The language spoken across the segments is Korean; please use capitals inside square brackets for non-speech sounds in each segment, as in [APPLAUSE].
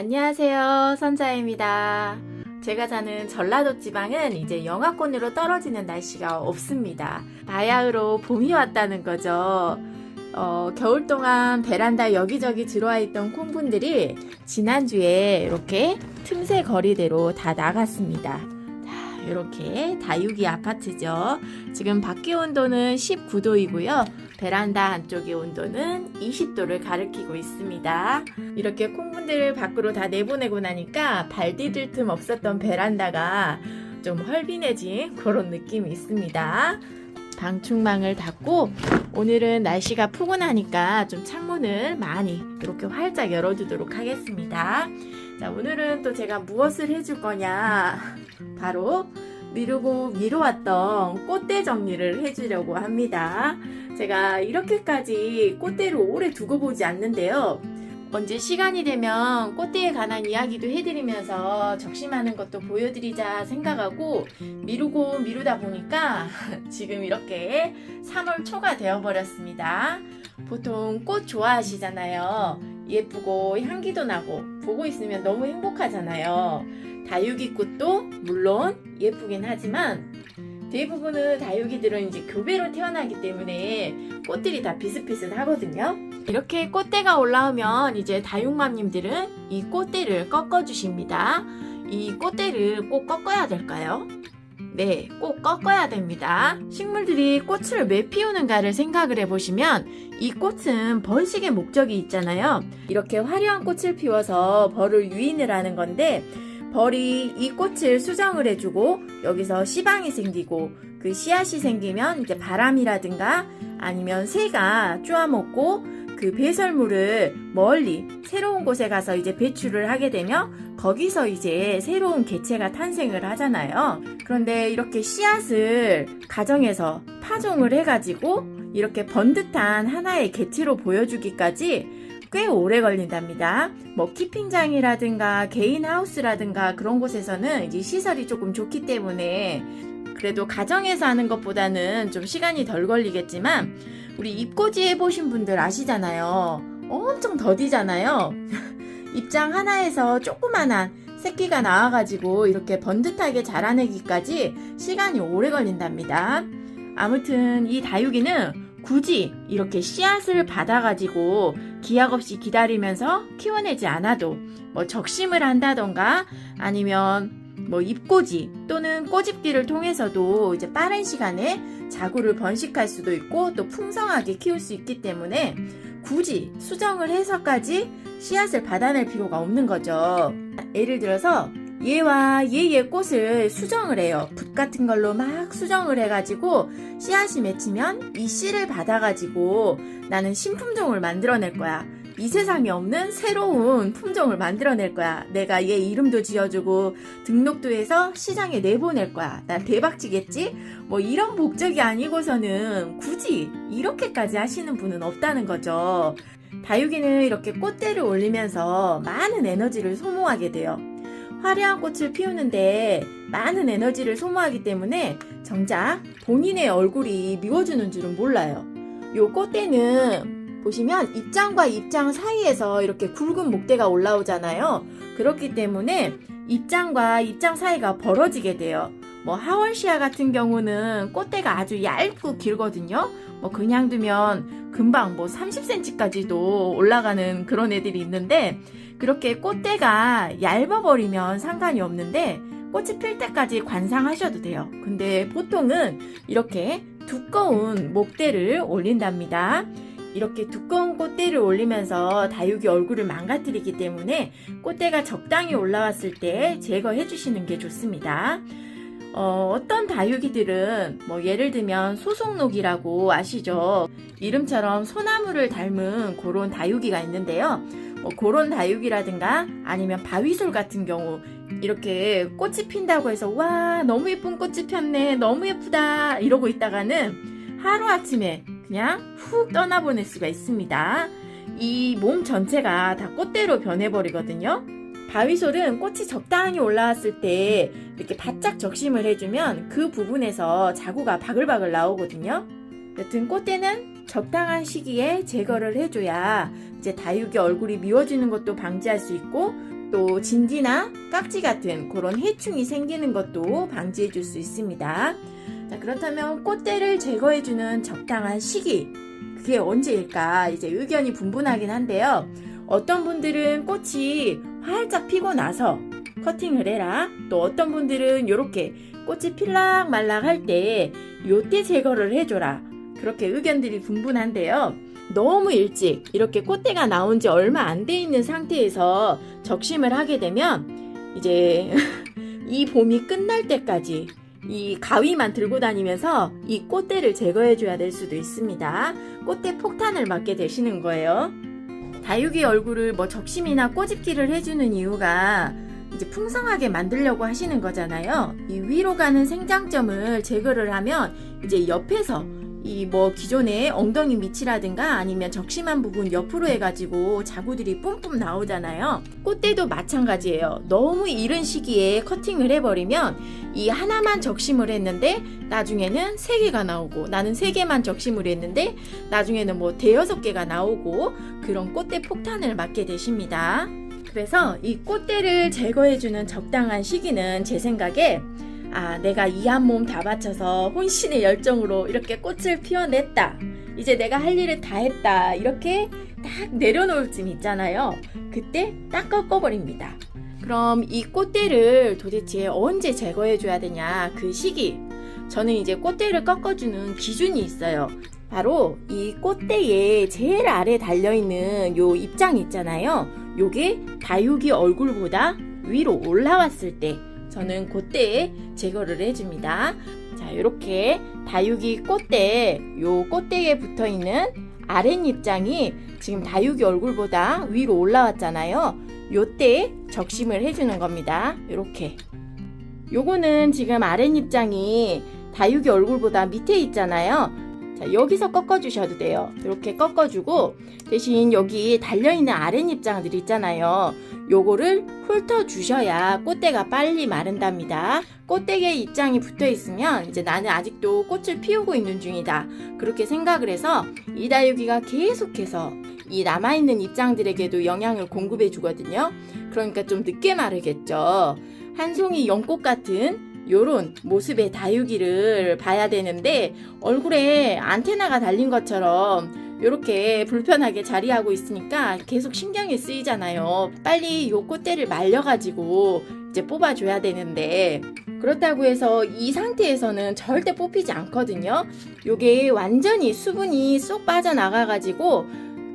안녕하세요. 선자입니다. 제가 사는 전라도 지방은 이제 영하권으로 떨어지는 날씨가 없습니다. 바야흐로 봄이 왔다는 거죠. 어, 겨울 동안 베란다 여기저기 들어와 있던 콩분들이 지난주에 이렇게 틈새 거리대로 다 나갔습니다. 자, 이렇게 다육이 아파트죠. 지금 밖의 온도는 19도이고요. 베란다 안쪽의 온도는 20도를 가리키고 있습니다. 이렇게 콩분들을 밖으로 다 내보내고 나니까 발 디딜 틈 없었던 베란다가 좀 헐빈해진 그런 느낌이 있습니다. 방충망을 닫고 오늘은 날씨가 푸근하니까 좀 창문을 많이 이렇게 활짝 열어두도록 하겠습니다. 자, 오늘은 또 제가 무엇을 해줄 거냐. 바로 미루고 미뤄왔던 꽃대 정리를 해주려고 합니다. 제가 이렇게까지 꽃대를 오래 두고 보지 않는데요. 언제 시간이 되면 꽃대에 관한 이야기도 해드리면서 적심하는 것도 보여드리자 생각하고 미루고 미루다 보니까 [LAUGHS] 지금 이렇게 3월 초가 되어버렸습니다. 보통 꽃 좋아하시잖아요. 예쁘고 향기도 나고 보고 있으면 너무 행복하잖아요. 다육이 꽃도 물론 예쁘긴 하지만 대부분의 다육이들은 이제 교배로 태어나기 때문에 꽃들이 다 비슷비슷하거든요. 이렇게 꽃대가 올라오면 이제 다육맘님들은 이 꽃대를 꺾어주십니다. 이 꽃대를 꼭 꺾어야 될까요? 네, 꼭 꺾어야 됩니다. 식물들이 꽃을 왜 피우는가를 생각을 해보시면 이 꽃은 번식의 목적이 있잖아요. 이렇게 화려한 꽃을 피워서 벌을 유인을 하는 건데 벌이 이 꽃을 수정을 해주고 여기서 씨방이 생기고 그 씨앗이 생기면 이제 바람이라든가 아니면 새가 쪼아먹고 그 배설물을 멀리 새로운 곳에 가서 이제 배출을 하게 되면 거기서 이제 새로운 개체가 탄생을 하잖아요. 그런데 이렇게 씨앗을 가정에서 파종을 해가지고 이렇게 번듯한 하나의 개체로 보여주기까지 꽤 오래 걸린답니다. 뭐 키핑장이라든가 개인 하우스라든가 그런 곳에서는 이제 시설이 조금 좋기 때문에 그래도 가정에서 하는 것보다는 좀 시간이 덜 걸리겠지만 우리 입꼬지 해보신 분들 아시잖아요. 엄청 더디잖아요. [LAUGHS] 입장 하나에서 조그만한 새끼가 나와가지고 이렇게 번듯하게 자라내기까지 시간이 오래 걸린답니다. 아무튼 이 다육이는 굳이 이렇게 씨앗을 받아가지고 기약 없이 기다리면서 키워내지 않아도 뭐 적심을 한다던가 아니면 뭐 잎꽂이 또는 꼬집기를 통해서도 이제 빠른 시간에 자구를 번식할 수도 있고 또 풍성하게 키울 수 있기 때문에 굳이 수정을 해서까지 씨앗을 받아낼 필요가 없는 거죠. 예를 들어서 얘와 얘의 꽃을 수정을 해요. 붓 같은 걸로 막 수정을 해가지고 씨앗이 맺히면 이 씨를 받아가지고 나는 신품종을 만들어낼 거야. 이 세상에 없는 새로운 품종을 만들어낼 거야. 내가 얘 이름도 지어주고 등록도 해서 시장에 내보낼 거야. 난 대박치겠지? 뭐 이런 목적이 아니고서는 굳이 이렇게까지 하시는 분은 없다는 거죠. 다육이는 이렇게 꽃대를 올리면서 많은 에너지를 소모하게 돼요. 화려한 꽃을 피우는데 많은 에너지를 소모하기 때문에 정작 본인의 얼굴이 미워주는 줄은 몰라요. 요 꽃대는 보시면 입장과 입장 사이에서 이렇게 굵은 목대가 올라오잖아요. 그렇기 때문에 입장과 입장 사이가 벌어지게 돼요. 뭐 하월시아 같은 경우는 꽃대가 아주 얇고 길거든요. 뭐 그냥 두면 금방 뭐 30cm까지도 올라가는 그런 애들이 있는데 그렇게 꽃대가 얇아버리면 상관이 없는데 꽃이 필 때까지 관상하셔도 돼요. 근데 보통은 이렇게 두꺼운 목대를 올린답니다. 이렇게 두꺼운 꽃대를 올리면서 다육이 얼굴을 망가뜨리기 때문에 꽃대가 적당히 올라왔을 때 제거해 주시는 게 좋습니다. 어, 어떤 다육이들은 뭐 예를 들면 소송록이라고 아시죠? 이름처럼 소나무를 닮은 그런 다육이가 있는데요. 뭐 그런 다육이라든가 아니면 바위솔 같은 경우 이렇게 꽃이 핀다고 해서 와 너무 예쁜 꽃이 폈네 너무 예쁘다 이러고 있다가는 하루아침에 그냥 훅 떠나보낼 수가 있습니다. 이 몸 전체가 다 꽃대로 변해버리거든요. 바위솔은 꽃이 적당히 올라왔을 때 이렇게 바짝 적심을 해주면 그 부분에서 자구가 바글바글 나오거든요. 여튼 꽃대는 적당한 시기에 제거를 해줘야 이제 다육이 얼굴이 미워지는 것도 방지할 수 있고 또 진지나 깍지 같은 그런 해충이 생기는 것도 방지해 줄 수 있습니다. 자, 그렇다면 꽃대를 제거해 주는 적당한 시기, 그게 언제일까? 이제 의견이 분분하긴 한데요. 어떤 분들은 꽃이 활짝 피고 나서 커팅을 해라. 또 어떤 분들은 이렇게 꽃이 필락 말락 할 때 요때 제거를 해줘라. 그렇게 의견들이 분분한데요. 너무 일찍 이렇게 꽃대가 나온 지 얼마 안 돼 있는 상태에서 적심을 하게 되면 이제 [LAUGHS] 이 봄이 끝날 때까지 이 가위만 들고 다니면서 이 꽃대를 제거해 줘야 될 수도 있습니다. 꽃대 폭탄을 맞게 되시는 거예요. 다육이 얼굴을 뭐 적심이나 꼬집기를 해주는 이유가 이제 풍성하게 만들려고 하시는 거잖아요. 이 위로 가는 생장점을 제거를 하면 이제 옆에서 이 뭐 기존의 엉덩이 밑이라든가 아니면 적심한 부분 옆으로 해가지고 자구들이 뿜뿜 나오잖아요. 꽃대도 마찬가지예요. 너무 이른 시기에 커팅을 해버리면 이 하나만 적심을 했는데 나중에는 세 개가 나오고 나는 세 개만 적심을 했는데 나중에는 뭐 대여섯 개가 나오고 그런 꽃대 폭탄을 맞게 되십니다. 그래서 이 꽃대를 제거해주는 적당한 시기는 제 생각에 아, 내가 이 한 몸 다 바쳐서 혼신의 열정으로 이렇게 꽃을 피워냈다. 이제 내가 할 일을 다 했다. 이렇게 딱 내려놓을 쯤 있잖아요. 그때 딱 꺾어버립니다. 그럼 이 꽃대를 도대체 언제 제거해줘야 되냐? 그 시기. 저는 이제 꽃대를 꺾어주는 기준이 있어요. 바로 이 꽃대에 제일 아래 달려있는 요 입장 있잖아요. 요게 다육이 얼굴보다 위로 올라왔을 때 저는 그때에 제거를 해줍니다. 자, 이렇게 다육이 꽃대, 요 꽃대에 붙어 있는 아랫입장이 지금 다육이 얼굴보다 위로 올라왔잖아요. 요때 적심을 해주는 겁니다. 이렇게. 요거는 지금 아랫입장이 다육이 얼굴보다 밑에 있잖아요. 자, 여기서 꺾어주셔도 돼요. 이렇게 꺾어주고 대신 여기 달려있는 아랫입장들 있잖아요. 요거를 훑어주셔야 꽃대가 빨리 마른답니다. 꽃대에 입장이 붙어 있으면 이제 나는 아직도 꽃을 피우고 있는 중이다. 그렇게 생각을 해서 이 다육이가 계속해서 이 남아있는 입장들에게도 영양을 공급해 주거든요. 그러니까 좀 늦게 마르겠죠. 한 송이 연꽃 같은 요런 모습의 다육이를 봐야 되는데 얼굴에 안테나가 달린 것처럼 이렇게 불편하게 자리하고 있으니까 계속 신경이 쓰이잖아요. 빨리 요 꽃대를 말려가지고 이제 뽑아줘야 되는데 그렇다고 해서 이 상태에서는 절대 뽑히지 않거든요. 요게 완전히 수분이 쏙 빠져나가가지고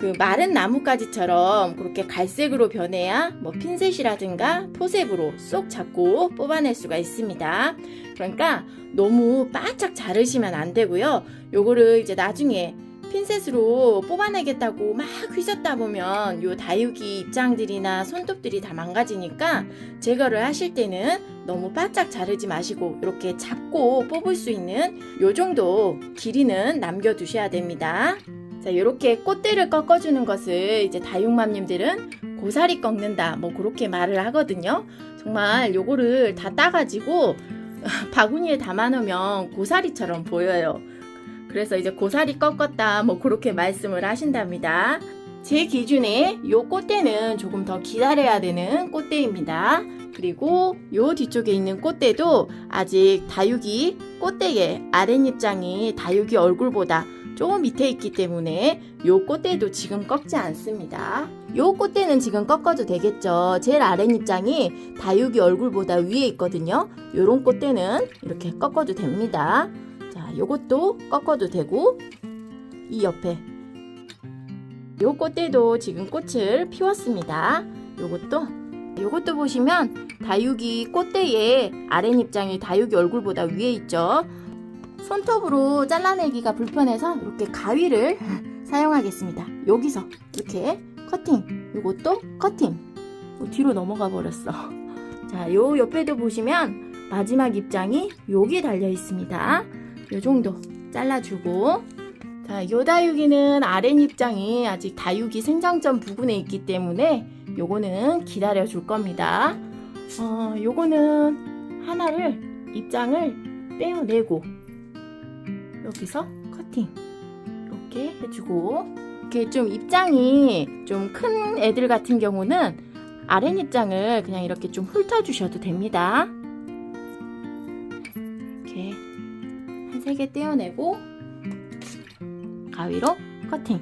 그 마른 나뭇가지처럼 그렇게 갈색으로 변해야 뭐 핀셋이라든가 포셉으로 쏙 잡고 뽑아낼 수가 있습니다. 그러니까 너무 바짝 자르시면 안 되고요. 요거를 이제 나중에 핀셋으로 뽑아내겠다고 막 휘젓다 보면 요 다육이 입장들이나 손톱들이 다 망가지니까 제거를 하실 때는 너무 바짝 자르지 마시고 이렇게 잡고 뽑을 수 있는 요 정도 길이는 남겨두셔야 됩니다. 자, 이렇게 꽃대를 꺾어주는 것을 이제 다육맘님들은 고사리 꺾는다, 뭐 그렇게 말을 하거든요. 정말 요거를 다 따가지고 [LAUGHS] 바구니에 담아놓으면 고사리처럼 보여요. 그래서 이제 고사리 꺾었다, 뭐 그렇게 말씀을 하신답니다. 제 기준에 요 꽃대는 조금 더 기다려야 되는 꽃대입니다. 그리고 요 뒤쪽에 있는 꽃대도 아직 다육이 꽃대의 아랫입장이 다육이 얼굴보다 조금 밑에 있기 때문에 요 꽃대도 지금 꺾지 않습니다. 요 꽃대는 지금 꺾어도 되겠죠. 제일 아랫입장이 다육이 얼굴보다 위에 있거든요. 요런 꽃대는 이렇게 꺾어도 됩니다. 자, 요것도 꺾어도 되고 이 옆에 요 꽃대도 지금 꽃을 피웠습니다. 요것도 요것도 보시면 다육이 꽃대의 아랫입장이 다육이 얼굴보다 위에 있죠. 손톱으로 잘라내기가 불편해서 이렇게 가위를 사용하겠습니다. 여기서 이렇게 커팅, 요것도 커팅. 어, 뒤로 넘어가 버렸어. [LAUGHS] 자, 요 옆에도 보시면 마지막 입장이 여기에 달려 있습니다. 요 정도 잘라주고. 자, 요 다육이는 아랫입장이 아직 다육이 생장점 부근에 있기 때문에 요거는 기다려 줄 겁니다. 어, 요거는 하나를 입장을 떼어내고 여기서 커팅 이렇게 해주고 이렇게 좀 입장이 좀 큰 애들 같은 경우는 아랫 입장을 그냥 이렇게 좀 훑어주셔도 됩니다. 이렇게 한 세 개 떼어내고 가위로 커팅.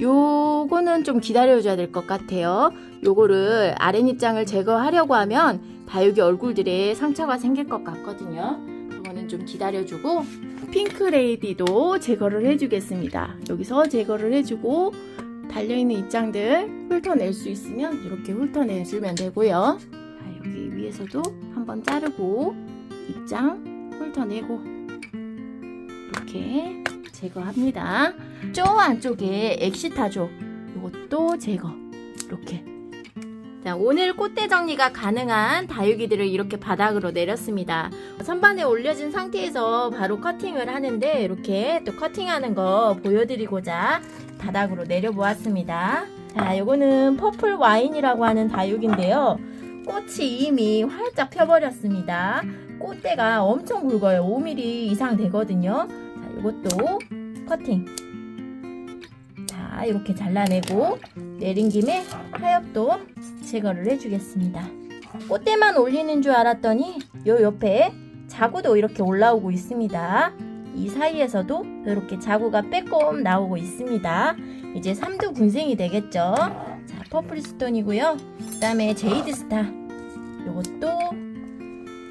요거는 좀 기다려줘야 될 것 같아요. 요거를 아랫입장을 제거하려고 하면 다육이 얼굴들에 상처가 생길 것 같거든요. 이거는 좀 기다려주고 핑크 레이디도 제거를 해주겠습니다. 여기서 제거를 해주고 달려있는 입장들 훑어낼 수 있으면 이렇게 훑어내주면 되고요. 자, 여기 위에서도 한번 자르고 입장 훑어내고 이렇게 제거합니다. 쪼 안쪽에 엑시타조 이것도 제거 이렇게 자, 오늘 꽃대 정리가 가능한 다육이들을 이렇게 바닥으로 내렸습니다. 선반에 올려진 상태에서 바로 커팅을 하는데 이렇게 또 커팅하는 거 보여드리고자 바닥으로 내려보았습니다. 자, 요거는 퍼플 와인이라고 하는 다육인데요. 꽃이 이미 활짝 펴버렸습니다. 꽃대가 엄청 굵어요. 5mm 이상 되거든요. 자, 요것도 커팅. 자, 이렇게 잘라내고 내린 김에 하엽도 제거를 해주겠습니다. 꽃대만 올리는 줄 알았더니 요 옆에 자구도 이렇게 올라오고 있습니다. 이 사이에서도 이렇게 자구가 빼꼼 나오고 있습니다. 이제 삼두 군생이 되겠죠. 자, 퍼플스톤이고요. 그 다음에 제이드스타. 요것도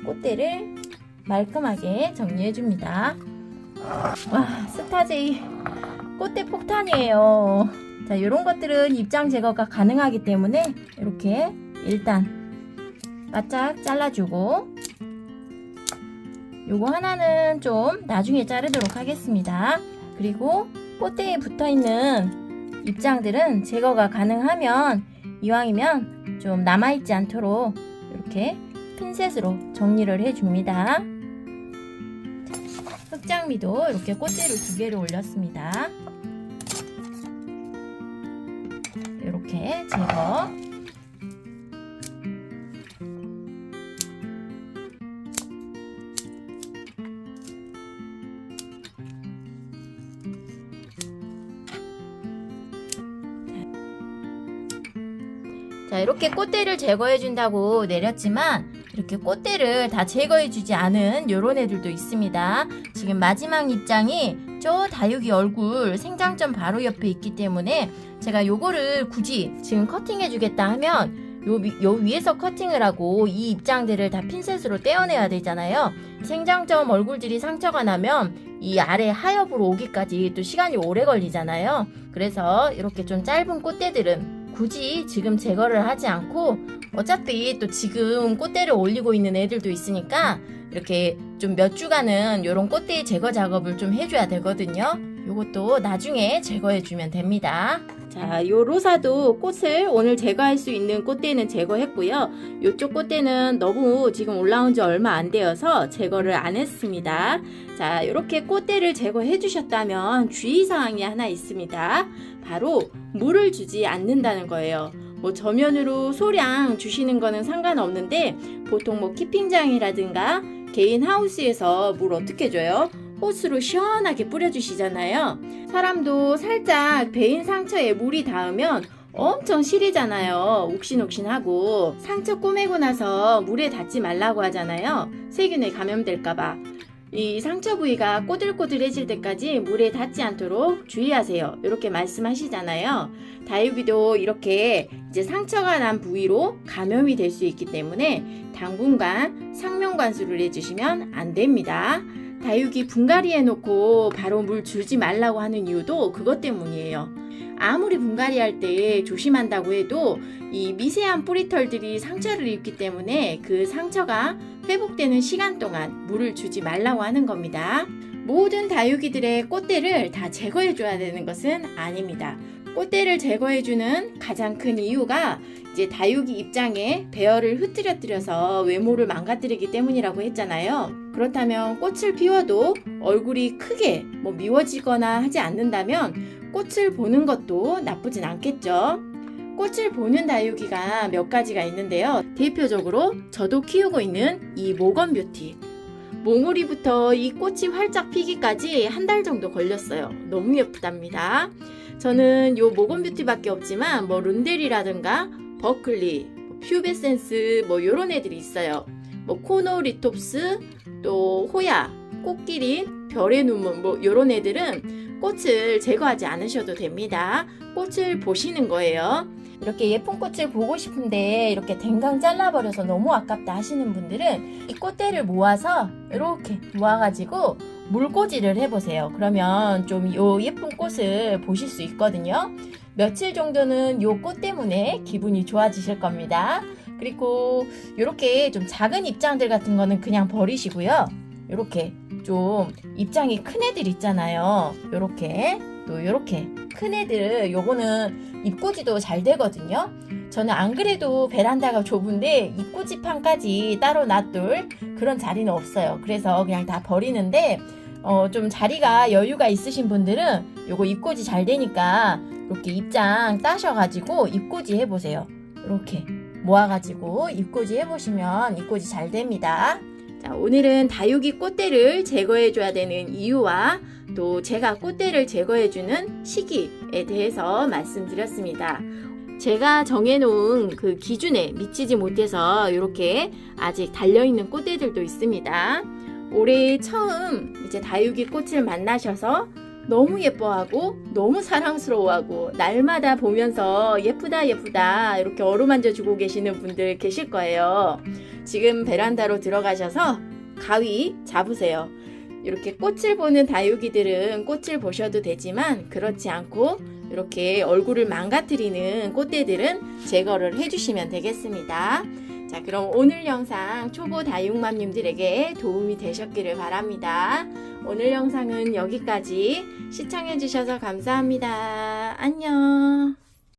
꽃대를 말끔하게 정리해줍니다. 와, 스타제이 꽃대 폭탄이에요. 자, 이런 것들은 입장 제거가 가능하기 때문에 이렇게 일단 바짝 잘라주고 요거 하나는 좀 나중에 자르도록 하겠습니다. 그리고 꽃대에 붙어있는 입장들은 제거가 가능하면 이왕이면 좀 남아있지 않도록 이렇게 핀셋으로 정리를 해줍니다. 흑장미도 이렇게 꽃대를 두 개를 올렸습니다. 이렇게 제거. 자, 이렇게 꽃대를 제거해 준다고 내렸지만, 이렇게 꽃대를 다 제거해 주지 않은 요런 애들도 있습니다. 지금 마지막 입장이 저 다육이 얼굴 생장점 바로 옆에 있기 때문에 제가 요거를 굳이 지금 커팅해 주겠다 하면 요, 위, 요 위에서 커팅을 하고 이 입장들을 다 핀셋으로 떼어내야 되잖아요. 생장점 얼굴들이 상처가 나면 이 아래 하엽으로 오기까지 또 시간이 오래 걸리잖아요. 그래서 이렇게 좀 짧은 꽃대들은 굳이 지금 제거를 하지 않고 어차피 또 지금 꽃대를 올리고 있는 애들도 있으니까 이렇게 좀 몇 주간은 이런 꽃대 제거 작업을 좀 해줘야 되거든요. 요것도 나중에 제거해주면 됩니다. 자, 요 로사도 꽃을 오늘 제거할 수 있는 꽃대는 제거했고요. 요쪽 꽃대는 너무 지금 올라온 지 얼마 안 되어서 제거를 안 했습니다. 자, 이렇게 꽃대를 제거해 주셨다면 주의사항이 하나 있습니다. 바로 물을 주지 않는다는 거예요. 뭐 저면으로 소량 주시는 거는 상관없는데 보통 뭐 키핑장이라든가 개인 하우스에서 물 어떻게 줘요? 호스로 시원하게 뿌려주시잖아요. 사람도 살짝 베인 상처에 물이 닿으면 엄청 시리잖아요. 욱신욱신하고 상처 꼬매고 나서 물에 닿지 말라고 하잖아요. 세균에 감염될까봐. 이 상처 부위가 꼬들꼬들해질 때까지 물에 닿지 않도록 주의하세요. 이렇게 말씀하시잖아요. 다육이도 이렇게 이제 상처가 난 부위로 감염이 될 수 있기 때문에 당분간 상면 관수를 해주시면 안 됩니다. 다육이 분갈이 해 놓고 바로 물 주지 말라고 하는 이유도 그것 때문이에요. 아무리 분갈이 할 때 조심한다고 해도 이 미세한 뿌리털들이 상처를 입기 때문에 그 상처가 회복되는 시간 동안 물을 주지 말라고 하는 겁니다. 모든 다육이들의 꽃대를 다 제거해줘야 되는 것은 아닙니다. 꽃대를 제거해주는 가장 큰 이유가 이제 다육이 입장에 배열을 흐트러뜨려서 외모를 망가뜨리기 때문이라고 했잖아요. 그렇다면 꽃을 피워도 얼굴이 크게 뭐 미워지거나 하지 않는다면 꽃을 보는 것도 나쁘진 않겠죠. 꽃을 보는 다육이가 몇 가지가 있는데요. 대표적으로 저도 키우고 있는 이 모건 뷰티. 몽우리부터 이 꽃이 활짝 피기까지 한 달 정도 걸렸어요. 너무 예쁘답니다. 저는 요 모건 뷰티밖에 없지만 뭐 룬델이라든가 버클리, 뭐 퓨베센스 뭐 요런 애들이 있어요. 뭐 코노리톱스, 또 호야, 꽃기린, 별의 눈물 뭐 요런 애들은 꽃을 제거하지 않으셔도 됩니다. 꽃을 보시는 거예요. 이렇게 예쁜 꽃을 보고 싶은데 이렇게 댕강 잘라버려서 너무 아깝다 하시는 분들은 이 꽃대를 모아서 이렇게 모아가지고 물꽂이를 해보세요. 그러면 좀 요 예쁜 꽃을 보실 수 있거든요. 며칠 정도는 요 꽃 때문에 기분이 좋아지실 겁니다. 그리고 이렇게 좀 작은 입장들 같은 거는 그냥 버리시고요. 이렇게 좀 입장이 큰 애들 있잖아요. 요렇게 또 요렇게 큰 애들 요거는 입꽂이도 잘 되거든요. 저는 안 그래도 베란다가 좁은데 입꽂이판까지 따로 놔둘 그런 자리는 없어요. 그래서 그냥 다 버리는데 어, 좀 자리가 여유가 있으신 분들은 요거 입꽂이 잘 되니까 이렇게 입장 따셔가지고 입꽂이 해보세요. 이렇게 모아가지고 입꽂이 해보시면 입꽂이 잘 됩니다. 자, 오늘은 다육이 꽃대를 제거해줘야 되는 이유와 또 제가 꽃대를 제거해주는 시기에 대해서 말씀드렸습니다. 제가 정해놓은 그 기준에 미치지 못해서 이렇게 아직 달려있는 꽃대들도 있습니다. 올해 처음 이제 다육이 꽃을 만나셔서 너무 예뻐하고 너무 사랑스러워하고 날마다 보면서 예쁘다 예쁘다 이렇게 어루만져 주고 계시는 분들 계실 거예요. 지금 베란다로 들어가셔서 가위 잡으세요. 이렇게 꽃을 보는 다육이들은 꽃을 보셔도 되지만 그렇지 않고 이렇게 얼굴을 망가뜨리는 꽃대들은 제거를 해주시면 되겠습니다. 자, 그럼 오늘 영상 초보 다육맘님들에게 도움이 되셨기를 바랍니다. 오늘 영상은 여기까지 시청해주셔서 감사합니다. 안녕.